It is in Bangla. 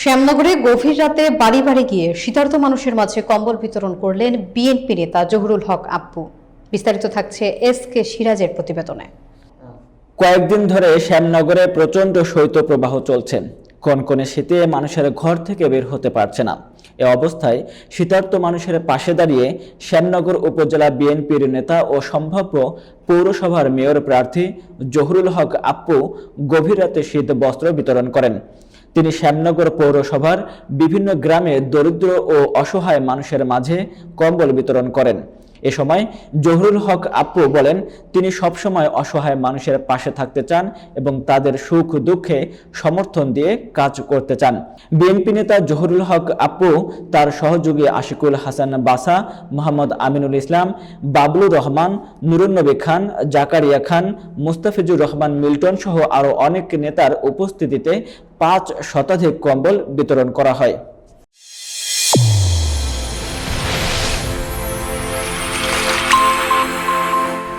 শ্যামনগরে গভীর রাতে বাড়ি বাড়ি গিয়ে শীতার্ত মানুষের মাঝে কম্বল বিতরণ করলেন বিএনপি নেতা জহুরুল হক আপ্পু বিস্তারিত থাকছে এস কে সিরাজের প্রতিবেদনে। কয়েকদিন ধরে শ্যামনগরে প্রচণ্ড শৈত্যপ্রবাহ চলছে। কনকনে শীতে মানুষের ঘর থেকে বের হতে পারছে না। এ অবস্থায় শীতার্ত মানুষের পাশে দাঁড়িয়ে শ্যামনগর উপজেলা বিএনপির নেতা ও সম্ভাব্য পৌরসভার মেয়র প্রার্থী জহুরুল হক আপ্পু গভীর রাতে শীত বস্ত্র বিতরণ করেন। তিনি শ্যামনগর পৌরসভার বিভিন্ন গ্রামে দরিদ্র ও অসহায় মানুষের মাঝে কম্বল বিতরণ করেন। এ সময় জহুরুল হক আপু বলেন, তিনি সবসময় অসহায় মানুষের পাশে থাকতে চান এবং তাদের সুখ দুঃখে সমর্থন দিয়ে কাজ করতে চান। বিএনপি নেতা জহুরুল হক আপু, তার সহযোগী আশিকুল হাসান বাসা, মোহাম্মদ আমিনুল ইসলাম, বাবলুর রহমান নুরুন্নবী খান, জাকারিয়া খান, মুস্তাফিজুর রহমান মিল্টন সহ আরও অনেক নেতার উপস্থিতিতে পাঁচ শতাধিক কম্বল বিতরণ করা হয়।